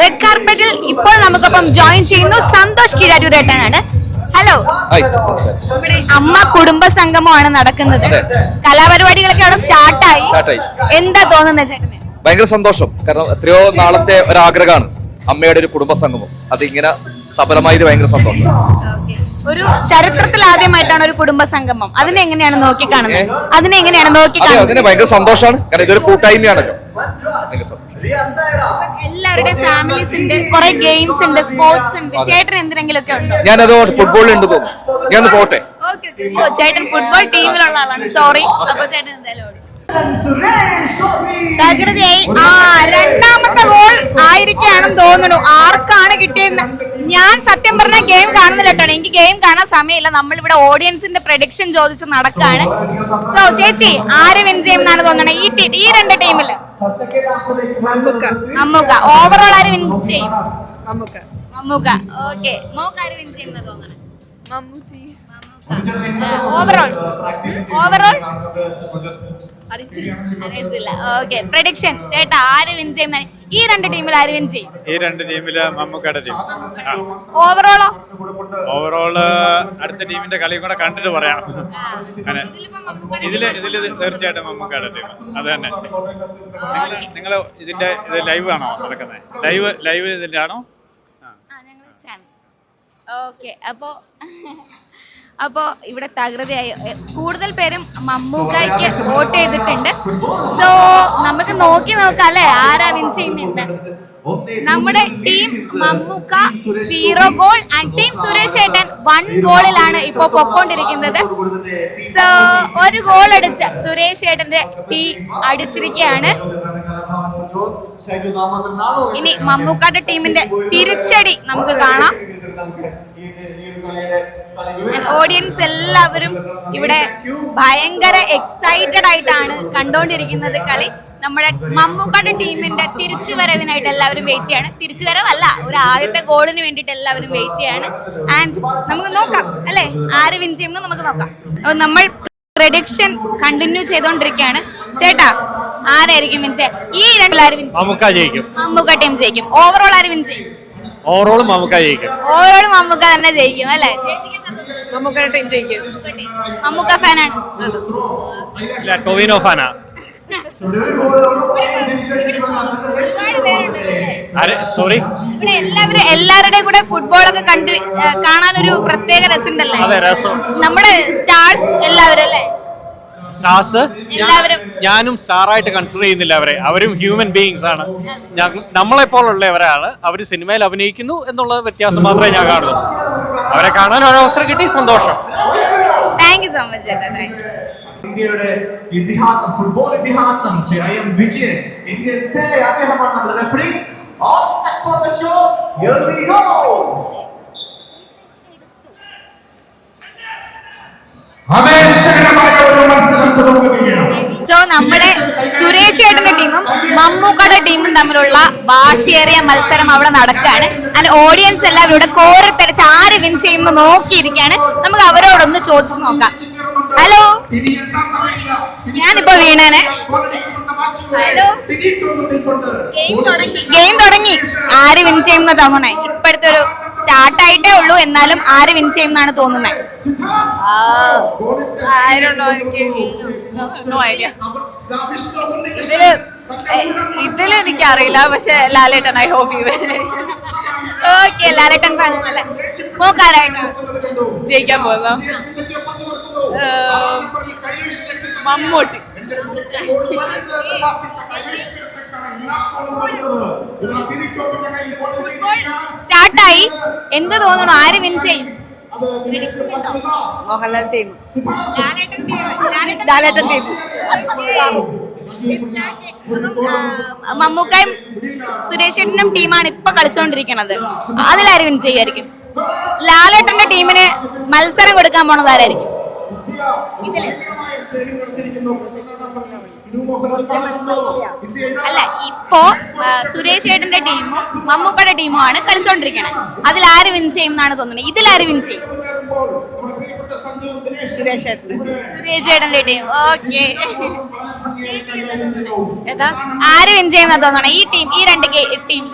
Red കാർപ്പറ്റിൽ ഇപ്പോൾ നമുക്കൊപ്പം join ചെയ്യുന്നു സന്തോഷ് കിഴാറ്റൂരേട്ടനാണ് ഹലോ ഇവിടെ അമ്മ കുടുംബ സംഗമമാണ് നടക്കുന്നത്. അതെ. കലാപരിപാടികളൊക്കെ അവിടെ സ്റ്റാർട്ടായി. എന്താ തോന്നുന്നത് ചേട്ടന്? ഭയങ്കര സന്തോഷം. കാരണം എത്രയോ നാളത്തെ ഒരാഗ്രഹമാണ് അമ്മയുടെ ഒരു കുടുംബ സംഗമം. അതിങ്ങനെ സഫലമായത് ഭയങ്കര സന്തോഷം. ഒരു ചരിത്രത്തിൽ ആദ്യമായിട്ടാണ് ഒരു കുടുംബ സംഗമം. അതിനെ എങ്ങനെയാണ് നോക്കി കാണുന്നത് അതിനെ എങ്ങനെയാണ് നോക്കി കാണുന്നത് ഭയങ്കര സന്തോഷമാണ്. കാരണം ഇതൊരു കൂട്ടായ്മയാണല്ലോ. ഭയങ്കര എല്ലാവരുടെയും ഫാമിലീസിന്റെ കുറെ ഗെയിംസ് ഉണ്ട് സ്പോർട്സ് ഉണ്ട് ചേട്ടൻ എന്തിനെങ്കിലും ഒക്കെ ഉണ്ടോ. ഞാനത് ഫുട്ബോൾ ഉണ്ട് തോന്നുന്നു ഞാൻ പോട്ടെ? ഓക്കെ ഓക്കെ ചേട്ടൻ ഫുട്ബോൾ ടീമിലുള്ള ആളാണ്. സോറി അപ്പൊ ചേട്ടൻ എന്തായാലും. തകൃതിയായി ആ രണ്ടാമത്തെ ഗോൾ ആയിരിക്കാണെന്ന് തോന്നുന്നു. ആർക്കാണ് കിട്ടിയെന്ന്? ഞാൻ സത്യം പറഞ്ഞ ഗെയിം കാണുന്നില്ല കേട്ടോ. എനിക്ക് ഗെയിം കാണാൻ സമയമില്ല. നമ്മൾ ഇവിടെ ഓഡിയൻസിന്റെ പ്രഡിക്ഷൻ ചോദിച്ച് നടക്കാണ്. സോ ചേച്ചി ആര് വിൻ ചെയ്യും എന്നാണ് തോന്നുന്നത് ഈ ഈ രണ്ട് ടീമിൽ മമ്മൂക്ക ഓവറോൾ ആര് വിൻ ചെയ്യും? മമ്മൂക്ക. മമ്മൂക്ക ഓക്കെ. മോക്ക് ആര് വിൻ ചെയ്യുന്നത് തോന്നണം തോന്നണേ? മമ്മൂട്ടി. ഓവറോൾ ഓവറോൾ അറിയത്തില്ല. ഓക്കെ പ്രഡിക്ഷൻ ചേട്ടാ ആര് വിൻ ചെയ്യും? ഈ രണ്ട് ടീമിൽ ആര് വിൻ ചെയ്യും? ഈ രണ്ട് ടീമിൽ മമ്മൂക്കയുടെ ടീം ഓവറോളോ ഓവറോൾ അടുത്ത ടീമിന്റെ കളി കൂടെ കണ്ടിട്ട് പറയാം അങ്ങനെ. ഇതിൽ ഇതിൽ തീർച്ചയായിട്ടും മമ്മൂക്കയുടെ ടീം അത് തന്നെ. നിങ്ങൾ ഇതിന്റെ ഇത് ലൈവ് ആണോ നടക്കുന്നത്? ലൈവ് ലൈവ് ഇതിന്റെ ആണോ? ഓക്കെ അപ്പോ അപ്പോ ഇവിടെ തകൃതിയായി. കൂടുതൽ പേരും മമ്മൂക്കായ്ക്ക് വോട്ട് ചെയ്തിട്ടുണ്ട്. സോ നമുക്ക് നോക്കി നോക്കാം അല്ലെ? ആരാ വിൻ ചെയ്യുന്നുണ്ട് നമ്മുടെ team Mammukka zero goal and team Suresh ഏട്ടൻ വൺ ഗോളിലാണ് ഇപ്പോ പൊക്കോണ്ടിരിക്കുന്നത്. സോ ഒരു ഗോൾ അടിച്ച സുരേഷ് ഏട്ടന്റെ ടീം അടിച്ചിരിക്കുകയാണ്. ഇനി മമ്മൂക്കാന്റെ ടീമിന്റെ തിരിച്ചടി നമുക്ക് കാണാം. ഓഡിയൻസ് എല്ലാവരും ഇവിടെ ഭയങ്കര എക്സൈറ്റഡ് ആയിട്ടാണ് കണ്ടോണ്ടിരിക്കുന്നത് കളി. നമ്മുടെ മമ്മൂക്കാട് ടീമിന്റെ തിരിച്ചു വരവിനായിട്ട് എല്ലാവരും വെയിറ്റ് ചെയ്യാണ്. തിരിച്ചു വരവല്ല ഒരു ആദ്യത്തെ ഗോളിന് വേണ്ടിയിട്ട് എല്ലാവരും വെയിറ്റ് ചെയ്യാണ്. ആൻഡ് നമുക്ക് നോക്കാം അല്ലേ? ആര് വിൻ ചെയ്യുമെന്ന് നമുക്ക് നോക്കാം. അപ്പൊ നമ്മൾ പ്രഡിക്ഷൻ കണ്ടിന്യൂ ചെയ്തോണ്ടിരിക്കുകയാണ്. ചേട്ടാ ആരായിരിക്കും വിൻ ചെയ്യുക ഈ രണ്ടിലാരും വിൻ ചെയ്യും? മമ്മൂക്ക ടീം ജയിക്കും. ഓവറോൾ ആര് വിൻ ചെയ്യും? ഓവറോൾ മമ്മൂക്ക ജയിക്കും. ഓവറോൾ മമ്മൂക്ക തന്നെ ജയിക്കും അല്ലേ? എന്താ ടീം ജയിക്കും. മമ്മൂക്ക ഫാനാണ്. ഇല്ല ടൊവിനോ ഫാനാ. സോറി എല്ലാവരും എല്ലാവരുടെയും കൂടെ ഫുട്ബോൾ ഒക്കെ കണ്ട് കാണാൻ ഒരു പ്രത്യേക രസമുണ്ടല്ലേ? അതെ രസം. നമ്മുടെ സ്റ്റാർസ് എല്ലാവരും അല്ലേ? സ്റ്റാർസ് എല്ലാവരും. ഞാനും സ്റ്റാറായിട്ട് കൺസിഡർ ചെയ്യുന്നില്ല അവരെ. അവരും ഹ്യൂമൻ ബീയിങ്സ് ആണ്. നമ്മളെ പോലുള്ളവരാണ് അവർ സിനിമയിൽ അഭിനയിക്കുന്നു എന്നുള്ള വ്യത്യാസം മാത്രമേ ഞാൻ കാണുന്നു അവരെ കാണാൻ ഒരു അവസരം കിട്ടി സന്തോഷം. താങ്ക് യു സോ മച്ച് ഇന്ത്യയുടെ ഇതിഹാസം ഫുട്ബോൾ ഇതിഹാസം എം വിജയൻ ഇന്ത്യയിലെ അദ്ദേഹമാണ് നമ്മുടെ referee all set for the show here we go തുടങ്ങുകയാണ് സോ നമ്മുടെ സുരേഷ് ചേട്ടന്റെ ടീമും മമ്മൂക്കയുടെ ടീമും തമ്മിലുള്ള വാശിയേറിയ മത്സരം അവിടെ നടക്കുകയാണ്. ആൻഡ് ഓഡിയൻസ് എല്ലാവരും ഇവിടെ കോരത്തടിച്ച് ആര് വിൻ ചെയ്യുമ്പോൾ നോക്കിയിരിക്കുകയാണ്. നമുക്ക് അവരോടൊന്ന് ചോദിച്ചു നോക്കാം. ഹലോ ഞാനിപ്പോ വീണേനെ. ഹലോ ഗെയിം തുടങ്ങി. ഗെയിം തുടങ്ങി. ആര് വിൻ ചെയ്യുമെന്ന് തോന്നണേ? ഇപ്പോഴത്തെ ഒരു സ്റ്റാർട്ട് ആയിട്ടേ ഉള്ളൂ. എന്നാലും ആര് വിൻ തോന്നുന്നത് എനിക്ക്? No idea. ഇതിൽ ഇതിൽ എനിക്ക് അറിയില്ല പക്ഷെ Lalettan I hope you okay Lalettan അല്ലേ? പോക്കാരായിട്ടാണ് ജയിക്കാൻ പോകുന്ന? മമ്മൂട്ടി. സ്റ്റാർട്ടായി. എന്ത് തോന്നുന്നു? ആര് വിൻ ചെയ്യും? മോഹൻലാൽ ടീം ലാലേട്ടൻ ടീം മമ്മൂക്കായും സുരേഷ് ചേട്ടനും ടീമാണ് ഇപ്പൊ കളിച്ചോണ്ടിരിക്കണത്. അതിലാര് വിൻ ചെയ്യുമായിരിക്കും ലാലേട്ടന്റെ ടീമിന് മത്സരം കൊടുക്കാൻ പോണത് ആരായിരിക്കും? ഇതിൽ. അല്ല ഇപ്പോ സുരേഷ് ഏട്ടന്റെ ടീമും മമ്മൂക്കയുടെ ടീമും ആണ് കളിച്ചോണ്ടിരിക്കണത്. അതിൽ ആര് വിൻ ചെയ്യും എന്നാണ് തോന്നുന്നത്? ഇതിൽ ആര് വിൻ ചെയ്യും? സുരേഷ് ചേട്ടൻ സുരേഷ് ചേട്ടന്റെ ടീം. ഓക്കെ. ഏതാ? ആര് വിൻ ചെയ്യുന്ന തോന്നണം ഈ ടീം ഈ രണ്ട് ടീം.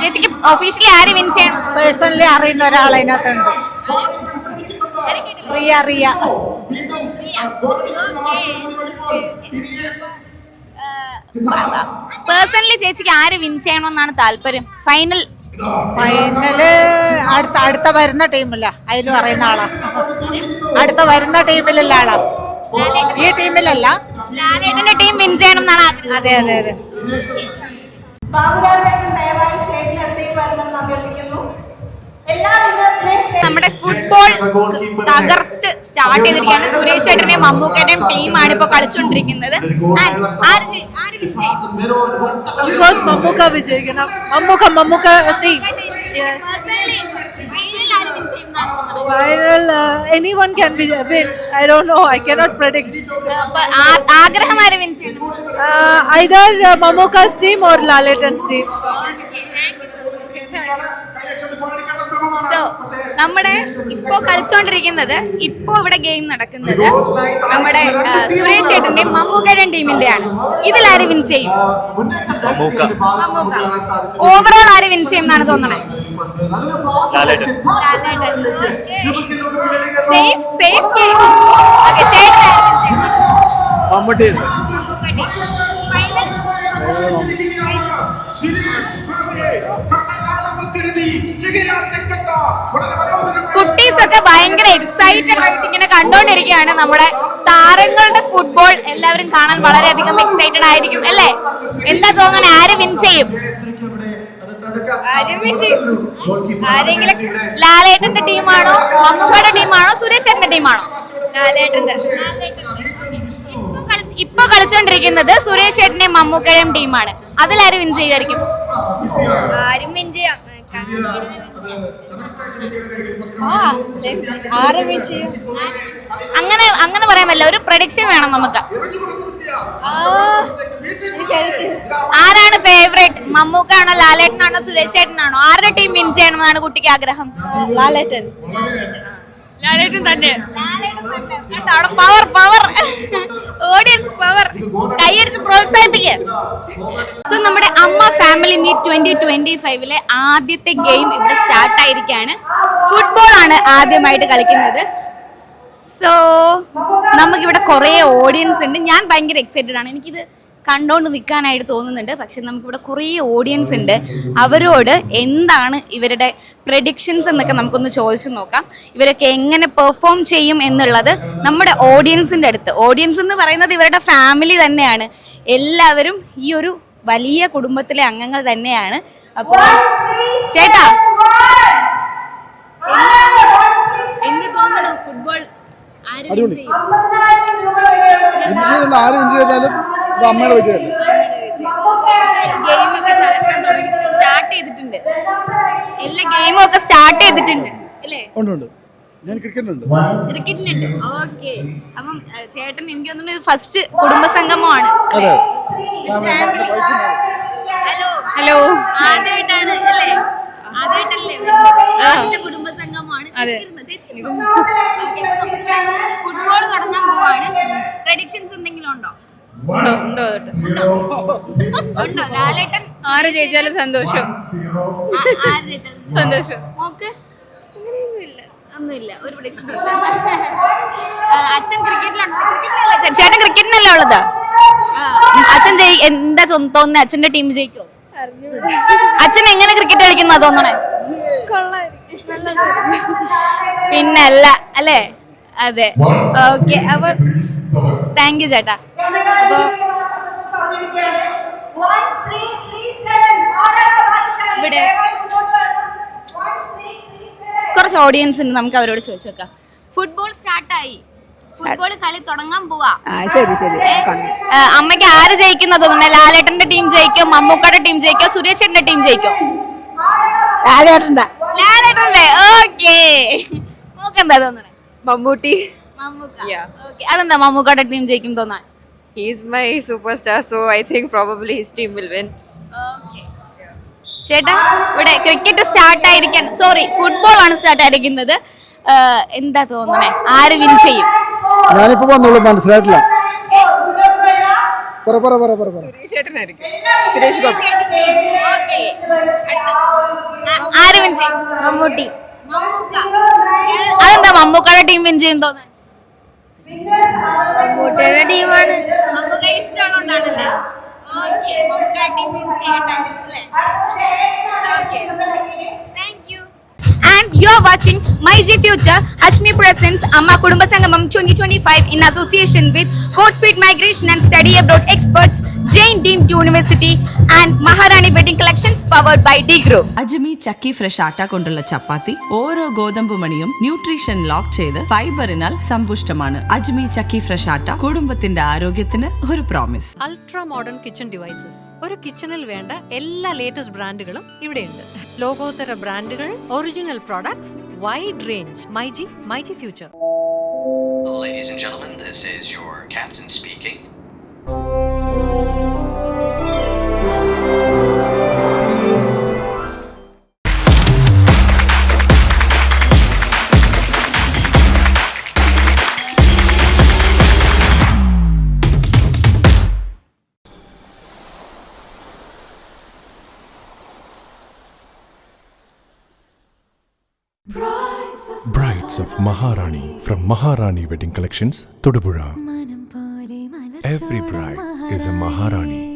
ചേച്ചിക്ക് ഒഫീഷ്യലി ആര് വിൻ ചെയ്യണം? പേഴ്സണലി അറിയുന്ന ഒരാൾ അതിനകത്തുണ്ട്. റിയ റിയ. പേഴ്സണലി ചേച്ചിക്ക് ആര് വിൻ ചെയ്യണമെന്നാണ് താല്പര്യം? ഫൈനൽ ഫൈനൽ അടുത്ത അടുത്ത വരുന്ന ടീമില്ല അതിലും അറിയുന്ന ആളാ. അടുത്ത വരുന്ന ടീമിലുള്ള ആളാ. ഈ ടീമിലല്ല ടീം വിൻ ചെയ്യണം എന്നാണ് അതെ അതെ അതെ. ദയവായി നമ്മുടെ ഫുട്ബോൾ തകർത്ത് സ്റ്റാർട്ട് ചെയ്തിരിക്കുകയാണ് സുരേഷ് ചേട്ടന്റെയും മമ്മൂക്കേന്റെയും ടീമാണ് ഇപ്പൊ കളിച്ചുകൊണ്ടിരിക്കുന്നത് മമ്മൂക്ക വിജയിക്കണം. Mammukka Mammukka team Personally, final ആര് win ചെയ്യും എന്നാണ് തോന്നുന്നത്? Final any one can win I don't know I cannot predict അപ്പൊ ആ- ആഗ്രഹം ആര് വിൻ ചെയ്യണം either Mammukka's team or Lalettan's team so നമ്മുടെ ഇപ്പോ കളിച്ചോണ്ടിരിക്കുന്നത് ഇപ്പോ ഇവിടെ ഗെയിം നടക്കുന്നത് നമ്മുടെ സുരേഷ് ചേട്ടന്റെയും മമ്മൂക്കയുടെയും ടീമിന്റെയാണ്. ഇതിലാര് ആര് വിൻ ചെയ്യും ഓവറോൾ ആര് വിൻ ചെയ്യും എന്നാണ് തോന്നണേ സേഫ് സേഫ്? മമ്മൂട്ടി. കുട്ടീസ് ഒക്കെ ഭയങ്കര എക്സൈറ്റഡ് ആയിട്ട് ഇങ്ങനെ കണ്ടോണ്ടിരിക്കുകയാണ് നമ്മുടെ താരങ്ങളുടെ ഫുട്ബോൾ എല്ലാവരും കാണാൻ വളരെയധികം എക്സൈറ്റഡ് ആയിരിക്കും അല്ലേ എന്താ തോന്നാൻ ആര് വിൻ ചെയ്യും ലാലേട്ടന്റെ ടീമാണോ മമ്മൂക്കയുടെ ടീമാണോ സുരേഷ് ചേട്ടന്റെ ടീമാണോ ഇപ്പൊ കളി- കളിച്ചോണ്ടിരിക്കുന്നത് സുരേഷ് ഏട്ടന്റെയും മമ്മൂക്കയുടെയും ടീമാണ് അതിലാരും വിൻ ചെയ്യുമായിരിക്കും ആരും വിൻ ചെയ്യാം അങ്ങനെ അങ്ങനെ പറയാൻ പറ്റില്ല ഒരു പ്രഡിക്ഷൻ വേണം നമുക്ക്. ആരാണ് ഫേവറേറ്റ് മമ്മൂക്കാണോ ലാലേട്ടനാണോ സുരേഷ് ചേട്ടനാണോ ആരുടെ ടീം വിൻ ചെയ്യണമെന്നാണ് കുട്ടിക്ക് ആഗ്രഹം? ലാലേട്ടൻ. ലാലേട്ടൻ തന്നെ. അവിടെ പവർ പവർ ഓഡിയൻസ് പവർ കൈയടിച്ച് പ്രോത്സാഹിപ്പിക്കുക സോ നമ്മുടെ AMMA family meet twenty twenty ഫൈവിലെ ആദ്യത്തെ ഗെയിം ഇവിടെ സ്റ്റാർട്ട് ആയിരിക്കാണ്. ഫുട്ബോൾ ആണ് ആദ്യമായിട്ട് കളിക്കുന്നത്. സോ നമുക്കിവിടെ കുറേ ഓഡിയൻസ് ഉണ്ട്. ഞാൻ ഭയങ്കര എക്സൈറ്റഡ് ആണ്. എനിക്കിത് കണ്ടോണ്ട് നിൽക്കാനായിട്ട് തോന്നുന്നുണ്ട്. പക്ഷെ നമുക്കിവിടെ കുറേ ഓഡിയൻസ് ഉണ്ട്. അവരോട് എന്താണ് ഇവരുടെ പ്രഡിക്ഷൻസ് എന്നൊക്കെ നമുക്കൊന്ന് ചോദിച്ചു നോക്കാം. ഇവരൊക്കെ എങ്ങനെ പെർഫോം ചെയ്യും എന്നുള്ളത് നമ്മുടെ ഓഡിയൻസിന്റെ അടുത്ത്. ഓഡിയൻസ് എന്ന് പറയുന്നത് ഇവരുടെ ഫാമിലി തന്നെയാണ്. എല്ലാവരും ഈ ഒരു വലിയ കുടുംബത്തിലെ അംഗങ്ങൾ തന്നെയാണ്. അപ്പോൾ ചേട്ടാ എന്ത് തോന്നണം? ഫുട്ബോൾ win ചെയ്യും? വിജയം ആര് വിജയം ചെയ്താലും ഇത് അമ്മയുടെ വിജയമല്ലേ ഗെയിമൊക്കെ സ്റ്റാർട്ട് ചെയ്തിട്ടുണ്ട്. എല്ലാ ഗെയിമും ഒക്കെ സ്റ്റാർട്ട് ചെയ്തിട്ടുണ്ട്. അല്ലേ? ഉണ്ട് ഉണ്ട്. ഞാൻ ക്രിക്കറ്റ് ഉണ്ട് ക്രിക്കറ്റിനുണ്ട്. ഓക്കെ. അപ്പം ചേട്ടൻ എനിക്ക് തോന്നുന്നു ഇത് ഫസ്റ്റ് കുടുംബസംഗമമാണ്. അതെ. ഹലോ. ഹലോ. ആദ്യമായിട്ടാണ് അല്ലേ? ആദ്യമായിട്ടല്ലേ ആദ്യത്തെ കുടുംബസംഗമമാണ് ഫുട്ബോൾ തുടങ്ങാൻ പോവാണ്. പ്രഡിക്ഷൻസ് എന്തെങ്കിലും ഉണ്ടോ? ഉണ്ടോ? ലാലേട്ടൻ ആര് ജയിച്ചാലും സന്തോഷം. സന്തോഷം. ഒന്നുമില്ല. ഒരു പ്രഡിക്ഷൻ അച്ഛൻ ക്രിക്കറ്റിലുണ്ടോ. ക്രിക്കറ്റിലല്ല ചേട്ടൻ ക്രിക്കറ്റിനല്ലേ ഉള്ളത്? അച്ഛൻ ജയി എന്താ തോന്നുന്നത് അച്ഛന്റെ ടീം ജയിക്കോ? അച്ഛൻ എങ്ങനെ ക്രിക്കറ്റ് കളിക്കുന്ന? തോന്നണേ? പിന്നല്ല അല്ലേ? അതെ. ഓക്കെ അപ്പൊ താങ്ക് യു ചേട്ടാ. അപ്പൊ ഇവിടെ കുറച്ച് ഓഡിയൻസ് ഉണ്ട് നമുക്ക് അവരോട് ചോദിച്ചു നോക്കാം. ഫുട്ബോൾ സ്റ്റാർട്ടായി ഫുട്ബോൾ കളി തുടങ്ങാൻ പോവാ. ശരി ശരി. അമ്മയ്ക്ക് ആര് ജയിക്കുന്നത് ലാലേട്ടന്റെ ടീം ജയിക്കും മമ്മൂക്കയുടെ ടീം ജയിക്കോ സുരേഷ് ടീം ജയിക്കോ. ലാലേട്ടന്റെ ലാലേട്ടന്റെ ഓക്കേ. നമുക്ക് എന്താ തോന്നണേ? മമ്മൂട്ടി. മമ്മൂക്ക. ഓക്കേ. അതെന്താ? മമ്മൂക്കയുടെ ടീം ജയിക്കും തോന്നാൻ? He's my superstar so i think probably his team will win. Okay. ചേട്ടാ ഇവിടെ ക്രിക്കറ്റ് സ്റ്റാർട്ട് ആയിരിക്കാൻ സോറി ഫുട്ബോൾ ആണ് സ്റ്റാർട്ട് ആയിരിക്കുന്നത്. എന്താ തോന്നണേ? ആര് വിൻ ചെയ്യും? ഞാനിപ്പോ വന്നോളൂ മനസ്സിലായിട്ടില്ല. പറ പറ പറ പറ പറ. സുരേഷ് ഗോപി. ആ- ആര് വിൻ ചെയ്യും? മമ്മൂട്ടി. അതെന്താ മമ്മൂക്കയുടെ ടീം വിൻ ചെയ്യും തോന്നുന്നു? മമ്മൂട്ടിയുടെ ടീമാണ് മമ്മൂക്ക ഇഷ്ടമാണോണ്ടാണല്ലേ ഓക്കെ മമ്മൂക്കയുടെ ടീം വിൻ ചെയ്യട്ടെ. അല്ലേ? Thank you. are you're watching My G Future Ashmi Presents Amma Kudumba Sangamam 2025 in association with Court Speed Migration and Study Abroad Experts, Jain deem University and Maharani Wedding Collections powered by D Group. Ajmi Chakki fresh atta കൊണ്ടുള്ള ചപ്പാത്തി ഓരോ ഗോതമ്പ് മണിയും nutrition lock ചെയ്ത് ഫൈബറിനാൽ സമ്പുഷ്ടമാണ് അജ്മി ചക്കി fresh ആട്ട കുടുംബത്തിന്റെ ആരോഗ്യത്തിന് ഒരു promise ultra modern kitchen devices ഒരു കിച്ചണിൽ വേണ്ട എല്ലാ ലേറ്റസ്റ്റ് ബ്രാൻഡുകളും ഇവിടെയുണ്ട്. ലോകോത്തര ബ്രാൻഡുകൾ original products wide range myG myG future Ladies and gentlemen, this is your captain speaking. Of Maharani from Maharani Wedding Collections, Todupuzha. Every bride is a Maharani.